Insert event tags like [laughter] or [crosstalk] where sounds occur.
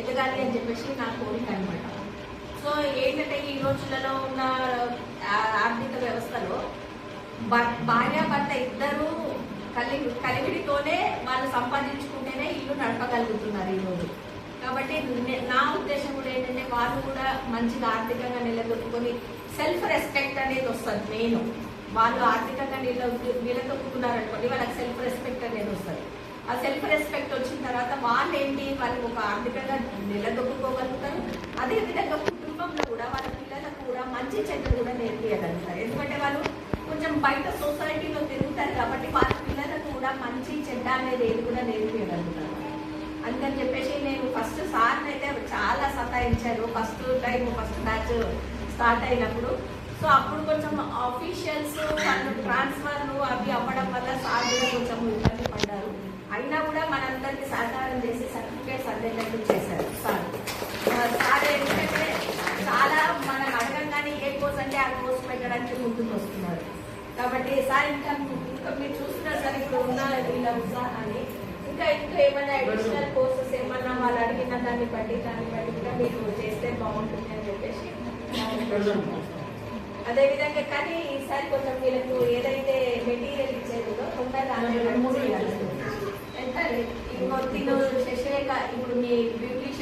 ఎదగాలి అని చెప్పేసి నా కోరిక అనమాట సో ఏంటంటే ఈ రోజులలో ఉన్న ఆర్థిక వ్యవస్థలో భార్య భర్త ఇద్దరు కలి కలివిడితోనే వాళ్ళు సంపాదించుకుంటేనే ఇల్లు నడపగలుగుతున్నారు ఈరోజు కాబట్టి నా ఉద్దేశం కూడా ఏంటంటే వాళ్ళు కూడా మంచిగా ఆర్థికంగా నిలదొక్కుని సెల్ఫ్ రెస్పెక్ట్ అనేది వస్తుంది మెయిన్. వాళ్ళు ఆర్థికంగా నిల నిలదొక్కున్నారనుకోండి వాళ్ళకి సెల్ఫ్ రెస్పెక్ట్ అనేది వస్తుంది. ఆ సెల్ఫ్ రెస్పెక్ట్ వచ్చిన తర్వాత వాళ్ళు ఒక ఆర్థికంగా నిలదొక్కుకోగలుగుతారు. అదేవిధంగా కుటుంబంలో కూడా వాళ్ళ పిల్లలకు కూడా మంచి చెడ్డ కూడా నేర్పించగలుగుతారు ఎందుకంటే వాళ్ళు కొంచెం బయట సొసైటీలో తిరుగుతారు కాబట్టి వాళ్ళ పిల్లలకు కూడా మంచి చెడ్డ అనేది ఏది కూడా నేర్పించగలుగుతారు అందుకని చెప్పేసి నేను ఫస్ట్ సార్ని అయితే చాలా సతాయించారు. First time first batch start అయినప్పుడు. సో అప్పుడు కొంచెం ఆఫీషియల్స్ వాళ్ళు ట్రాన్స్ఫర్లు అవి అవ్వడం వల్ల సార్ కూడా కొంచెం కోర్స్ పెట్టడానికి ముందుకు వస్తున్నారు. కాబట్టి సార్ ఇంకా ఇంకా మీరు చూస్తున్నారు సార్ ఇప్పుడు ఉన్న వీళ్ళ ఉత్సాహాన్ని ఇంకా ఇంకా ఏమైనా అడిషనల్ కోర్సెస్ ఏమన్నా వాళ్ళు అడిగిన దాన్ని బట్టి దాన్ని బట్టి కూడా మీరు చేస్తే బాగుంటుంది అని చెప్పేసి [laughs] అదే విధంగా కానీ ఈసారి కొంచెం వీళ్ళకు ఏదైతే మెటీరియల్ ఇచ్చేదో అందజేయాలి. ఎంత? ఇప్పుడు మీ బ్యూటిషియన్